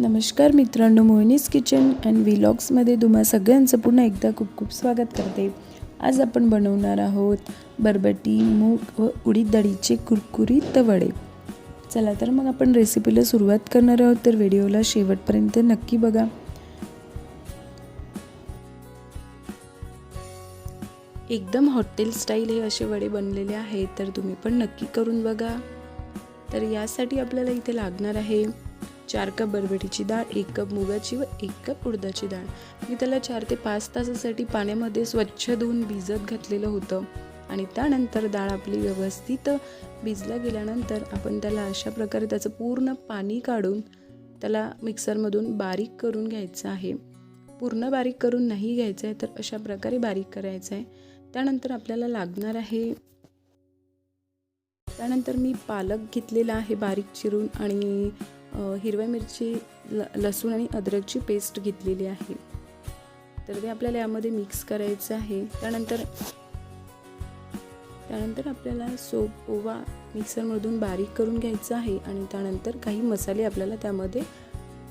नमस्कार मित्रांनो मोहिनीस kitchen and व्हिलॉग्समध्ये तुम्हा सगळ्यांचं पुन्हा एकदा खूप खूप स्वागत करते. आज आपण बनवणार आहोत बरबटी मूग व उडीद डाळीचे कुरकुरीत वडे चला तर मग आपण रेसिपीला सुरुवात करणार आहोत तर व्हिडिओला शेवटपर्यंत नक्की बघा. एकदम हॉटेल स्टाईल हे असे वडे बनलेले आहेत तर तुम्ही पण नक्की करून बघा. तर यासाठी आपल्याला इथे लागणार आहे चार कप बरबटीची डाळ एक कप मुगाची व एक कप उडदाची डाळ. मी त्याला चार ते पाच तासासाठी पाण्यामध्ये स्वच्छ धुवून भिजत घातलेलं होतं. आणि त्यानंतर डाळ आपली व्यवस्थित भिजल्या गेल्यानंतर आपण त्याला अशा प्रकारे त्याचं पूर्ण पाणी काढून त्याला मिक्सरमधून बारीक करून घ्यायचं आहे. पूर्ण बारीक करून नाही घ्यायचं आहे तर अशा प्रकारे बारीक करायचं आहे त्यानंतर आपल्याला लागणार आहे त्यानंतर मी पालक घेतलेला आहे बारीक चिरून आणि हिरव्या मिरची ल लसूण आणि अद्रकची पेस्ट घेतलेली आहे. तर ते आपल्याला यामध्ये मिक्स करायचं आहे. त्यानंतर त्यानंतर आपल्याला सोप ओवा मिक्सरमधून बारीक करून घ्यायचं आहे आणि त्यानंतर काही मसाले आपल्याला त्यामध्ये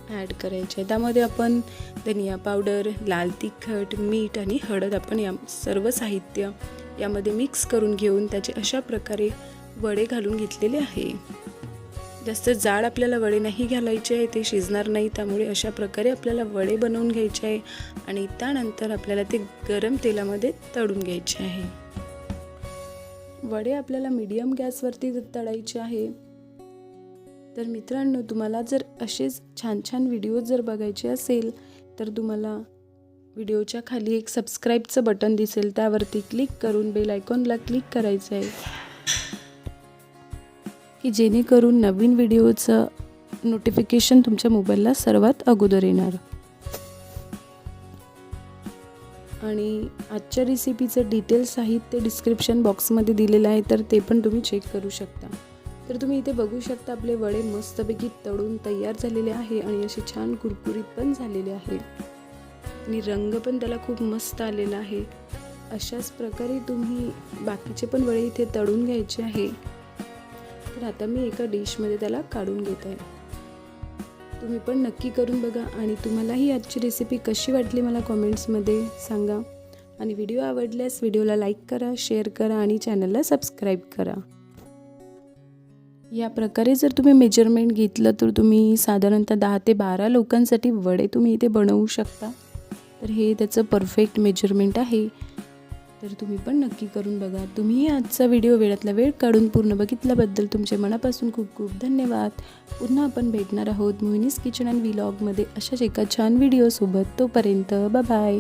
ॲड करायचे आहे त्यामध्ये आपण धनिया पावडर लाल तिखट मीठ आणि हळद आपण या सर्व साहित्य यामध्ये मिक्स करून घेऊन त्याचे अशा प्रकारे वडे घालून घेतलेले आहे. जास्त जाड आपल्याला वडे नाही घालायचे आहे ते शिजणार नाही. त्यामुळे अशा प्रकारे आपल्याला वडे बनवून घ्यायचे आहे आणि त्यानंतर आपल्याला ते गरम तेलामध्ये तळून घ्यायचे आहे. वडे आपल्याला मीडियम गॅसवरती तळायचे आहे. तर मित्रांनो तुम्हाला जर असेच छान छान व्हिडिओ जर बघायचे असेल तर तुम्हाला व्हिडिओच्या खाली एक सबस्क्राईबचं बटन दिसेल. त्यावरती क्लिक करून बेल आयकॉनला क्लिक करायचं आहे. की जेणेकरून नवीन व्हिडिओचं नोटिफिकेशन तुमच्या मोबाईलला सर्वात अगोदर येणार. आणि आजच्या रेसिपीचं डिटेल साहित्य डिस्क्रिप्शन बॉक्समध्ये दिलेलं आहे तर ते पण तुम्ही चेक करू शकता. तर तुम्ही इथे बघू शकता आपले वडे मस्तपैकी तळून तयार झालेले आहे आणि असे छान कुरकुरीत पण झालेले आहे. आणि रंग पण त्याला खूप मस्त आलेला आहे. अशाच प्रकारे तुम्ही बाकीचे पण वडे इथे तळून घ्यायचे आहे. तर आता मी एका डिशमध्ये त्याला काढून घेत आहे. तुम्ही पण नक्की करून बघा आणि तुम्हालाही आजची रेसिपी कशी वाटली मला कॉमेंट्समध्ये सांगा. आणि व्हिडिओ आवडल्यास व्हिडिओला लाईक करा शेअर करा आणि चॅनलला सबस्क्राईब करा. या प्रकारे जर तुम्ही मेजरमेंट घेतलं तर तुम्ही साधारणतः दहा ते बारा लोकांसाठी वडे तुम्ही इथे बनवू शकता. तर हे त्याचं परफेक्ट मेजरमेंट आहे. तर तुम्ही पण नक्की करून बघा. तुम्ही आजचा व्हिडिओ वेळातला वेळ काढून पूर्ण बघितल्याबद्दल तुमचे मनापासून खूप खूप धन्यवाद. पुन्हा आपण भेटणार आहोत मोहिनीस किचन अँड व्लॉगमध्ये अशाच एका छान व्हिडिओसोबत. तोपर्यंत बाय